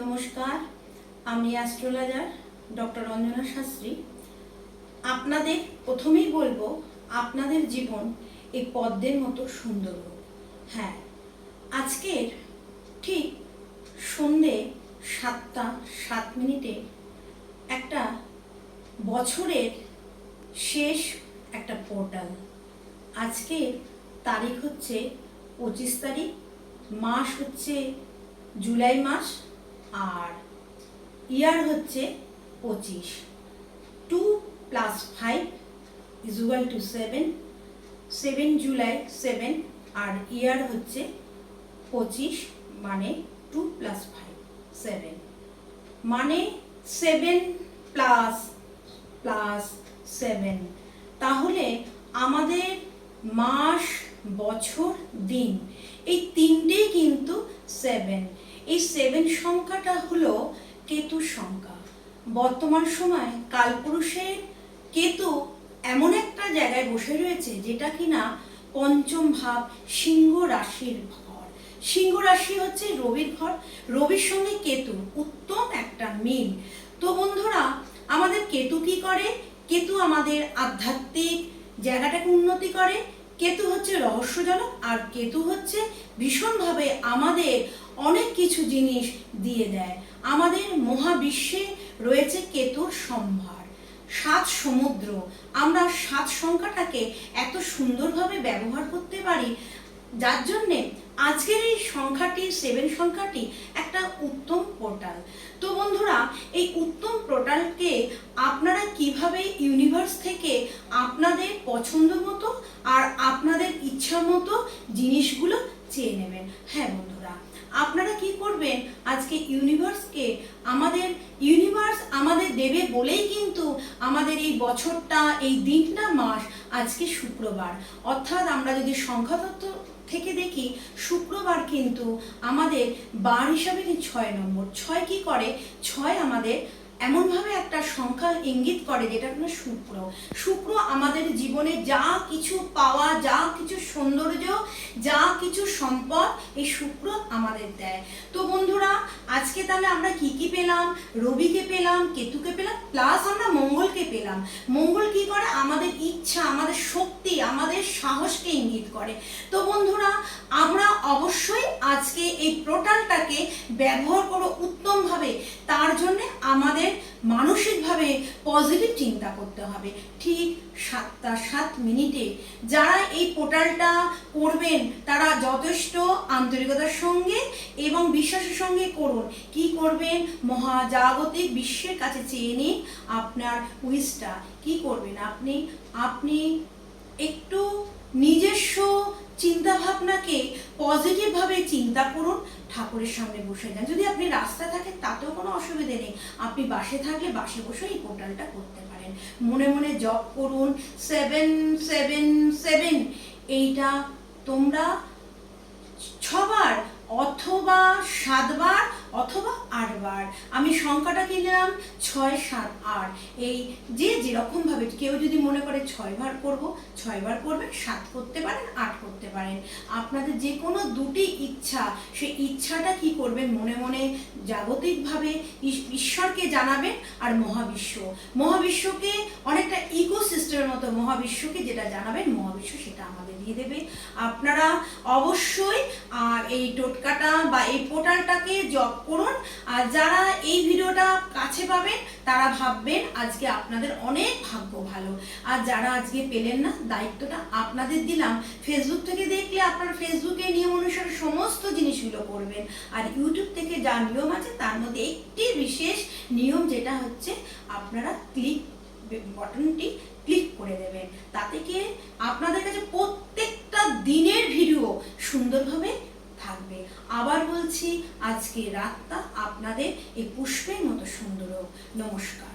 নমস্কার, আমি astrologer doctor Ranjana Shastri. আপনাদের প্রথমেই বলব, আপনাদের জীবন এই পদ্মের মতো সুন্দর হ্যাঁ আজকের ঠিক সন্ধে সাতটা সাত মিনিটে একটা বছরের শেষ একটা পোর্টাল। আজকের তারিখ হচ্ছে পঁচিশ তারিখ, মাস হচ্ছে জুলাই মাস। আর ইয়ার হচ্ছে পঁচিশ। Two plus five is equal to seven. Seven July seven, R year হচ্ছে পঁচিশ মানে টু প্লাস ফাইভ, সেভেন। মানে সেভেন প্লাস প্লাস সেভেন। তাহলে আমাদের মাস, বছর, দিন, এই তিনটেই কিন্তু সেভেন। এই সেভেন সংখ্যাটা হলো কেতু সংখ্যা। বর্তমান সময় কালপুরুষের কেতু এমন একটা জায়গায় বসে রয়েছে যেটা কিনা পঞ্চম ভাব সিংহ রাশির ঘর। সিংহ রাশি হচ্ছে রবির ঘর। রবির সঙ্গে কেতু উত্তম একটা মিল। তো বন্ধুরা, আমাদের কেতু কি করে? কেতু আমাদের আধ্যাত্মিক জায়গাটাকে উন্নতি করে। কেতু হচ্ছে রহস্যজনক আর কেতু হচ্ছে ভীষণভাবে আমাদের অনেক কিছু জিনিস দিয়ে দেয়। আমাদের মহাবিশ্বে রয়েছে কেতুর সম্ভার। সাত সমুদ্র। আমরা সাত সংখ্যাটাকে এত সুন্দরভাবে ব্যবহার করতে পারি, যার জন্যে আজকের এই সংখ্যাটি সেভেন সংখ্যাটি একটা উত্তম পোর্টাল তো বন্ধুরা, এই উত্তম পোর্টালকে আপনারা কীভাবে ইউনিভার্স থেকে আপনাদের পছন্দ মতো আর আপনাদের ইচ্ছা মতো জিনিসগুলো চেয়ে নেবেন। হ্যাঁ বন্ধুরা, আপনারা কি করবেন? আজকে ইউনিভার্সকে আমাদের, ইউনিভার্স আমাদের দেবে বলেই কিন্তু আমাদের এই বছরটা, এই দিনটা মাস আজকে শুক্রবার। অর্থাৎ আমরা যদি সংখ্যাতত্ত্ব থেকে দেখি, শুক্রবার কিন্তু আমাদের বার হিসাবে ছয় নম্বর? ছয় কি করে? ছয় আমাদের এমনভাবে একটা সংখ্যা ইঙ্গিত করে যেটা হলো শুক্র। শুক্র আমাদের জীবনে যা কিছু পাওয়া, যা কিছু সৌন্দর্য, যা কিছু সম্পদ, এই শুক্র আমাদের দেয়। তো বন্ধুরা, আজকে তাহলে আমরা কি কি পেলাম? রবিকে পেলাম, কেতুকে পেলাম প্লাস আমরা মঙ্গলকে পেলাম। মঙ্গল কি করে? আমাদের ইচ্ছা, আমাদের শক্তি, আমাদের সাহসকে ইঙ্গিত করে। তো বন্ধুরা, আমরা অবশ্যই আজকে এই পোর্টালটাকে ব্যবহার করো উত্তমভাবে। তার জন্য আমাদের মানসিকভাবে পজিটিভ চিন্তা করতে হবে। ঠিক সাতটা সাত মিনিটে যারা এই পোর্টালটা করবেন, তারা যথেষ্ট আন্তরিকতার সঙ্গে এবং বিশ্বাসের সঙ্গে করুন। কি করবেন? মহাজাগতিক বিশ্বের কাছে চেয়ে নিন আপনার উইসটা কি করবেন আপনি? আপনি একটু চিন্তা ভাবনাকে পজিটিভভাবে চিন্তা করুন, ঠাকুরের সামনে বসে যান। যদি আপনি রাস্তা থাকেন, তাতেও কোনো অসুবিধে নেই। আপনি বাসে থাকলে বাসে বসে এই পোর্টালটা করতে পারেন। মনে মনে জপ করুন সেভেন সেভেন সেভেন এইটা তোমরা ছবার অথবা সাতবার অথবা আটবার। আমি সংখ্যাটা কিনলাম ছয়, সাত, আট। এই যে যেরকম ভাবে কেউ যদি মনে করে ছয়বার করব, ছয়বার করবেন, সাত করতে পারেন, আট করতে পারেন। আপনাদের যে কোনো দুটি ইচ্ছা সেই ইচ্ছাটা কি করবেন? মনে মনে জাগতিকভাবে ঈশ্বরকে জানাবেন আর মহাবিশ্ব। মহাবিশ্বকে অনেকটা ইকোসিস্টেমের মতো মহাবিশ্বকে যেটা জানাবেন, মহাবিশ্ব সেটা আমাদের দিয়ে দেবে। আপনারা অবশ্যই এই টোটকাটা বা এই পোর্টালটাকে জব করুন। আর যারা এই ভিডিওটা কাছে পাবেন, তারা ভাববেন আজকে আপনাদের অনেক ভাগ্য ভালো। আর যারা আজকে পেলেন না, দায়িত্বটা আপনাদের দিলাম। ফেসবুক থেকে দেখলে আপনার ফেসবুকে নিয়ম অনুসারে সমস্ত জিনিসগুলো করবেন। আর ইউটিউব থেকে যা নিয়ম আছে, তার মধ্যে একটি বিশেষ নিয়ম যেটা হচ্ছে, আপনারা ক্লিক বটনটি ক্লিক করে দেবেন। তাতে কি আপনাদের কাছে প্রত্যেকটা দিনের ভিডিও আজকে রাতটা আপনাদের এই পুষ্পের মতো সুন্দর হোক। নমস্কার।